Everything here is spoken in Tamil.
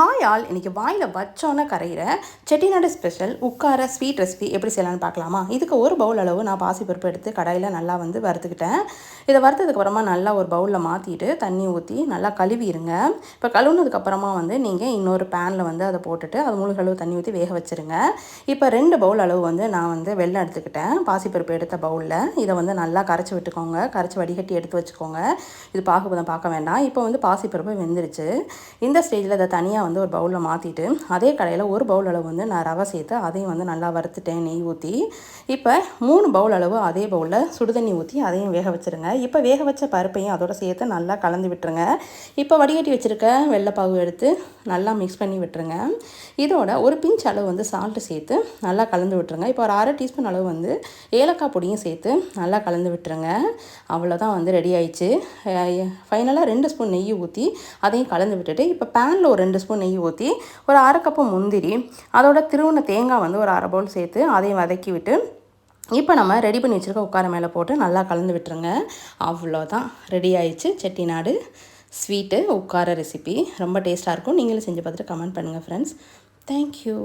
ஹாய் ஆல் இன்றைக்கி வாயில் வச்சோன்னே கரையிற செட்டிநாடு ஸ்பெஷல் உட்கார ஸ்வீட் ரெசிபி எப்படி செய்யலாம்னு பார்க்கலாமா? இதுக்கு ஒரு பவுல் அளவு நான் பாசிப்பருப்பு எடுத்து கடாயில் நல்லா வந்து வறுத்துக்கிட்டேன். இதை வறுத்ததுக்கப்புறமா நல்லா ஒரு பவுலில் மாற்றிட்டு தண்ணி ஊற்றி நல்லா கழுவிடுங்க இப்போ கழுவுனதுக்கப்புறமா வந்து நீங்கள் இன்னொரு பேனில் வந்து அதை போட்டுட்டு அது முழு அளவு தண்ணி ஊற்றி வேக வச்சுருங்க. இப்போ ரெண்டு பவுல் அளவு வந்து நான் வந்து வெள்ளம் எடுத்துக்கிட்டேன். பாசிப்பருப்பு எடுத்த பவுலில் இதை வந்து நல்லா கரைச்சி விட்டுக்கோங்க. கரைச்சி வடிகட்டி எடுத்து வச்சுக்கோங்க. இது பார்க்க பார்க்க வேண்டாம். இப்போ வந்து பாசிப்பருப்பு வெந்துருச்சு. இந்த ஸ்டேஜில் இதை தனியாக தனியாக வந்து ஒரு பவுலில் மாற்றிட்டு அதே கடையில் ஒரு பவுல் அளவு வந்து நான் ரவை சேர்த்து அதையும் வந்து நல்லா வறுத்துட்டேன் நெய் ஊற்றி இப்போ மூணு பவுல் அளவு அதே பவுலில் சுடுதண்ணி ஊற்றி அதையும் வேக வச்சுருங்க. இப்போ வேக வச்ச பருப்பையும் அதோட சேர்த்து நல்லா கலந்து விட்டுருங்க. இப்போ வடிகட்டி வச்சுருக்க வெள்ளைப்பாவு எடுத்து நல்லா மிக்ஸ் பண்ணி விட்டுருங்க. இதோட ஒரு பிஞ்ச் அளவு வந்து சால்ட்டு சேர்த்து நல்லா கலந்து விட்டுருங்க. இப்போ ஒரு அரை டீஸ்பூன் அளவு வந்து ஏலக்காய் பொடியும் சேர்த்து நல்லா கலந்து விட்டுருங்க. அவ்வளோதான் வந்து ரெடி ஆயிடுச்சு. ஃபைனலாக ரெண்டு ஸ்பூன் நெய் ஊற்றி அதையும் கலந்து விட்டுட்டு இப்போ பேனில் ஒரு ரெண்டு ஸ்பூன் ஸ்பூன் நெய் ஊற்றி ஒரு அரை கப்பு முந்திரி அதோட திருவுண தேங்காய் வந்து ஒரு அரை பவுல் சேர்த்து அதையும் வதக்கி விட்டு இப்போ நம்ம ரெடி பண்ணி வச்சுருக்க உட்கார மேலே போட்டு நல்லா கலந்து விட்டுருங்க. அவ்வளோதான் ரெடி ஆயிடுச்சு. செட்டிநாடு ஸ்வீட்டு உட்கார ரெசிபி ரொம்ப டேஸ்ட்டாக இருக்கும். நீங்களும் செஞ்சு பார்த்துட்டு கமெண்ட் பண்ணுங்கள் ஃப்ரெண்ட்ஸ் தேங்க்யூ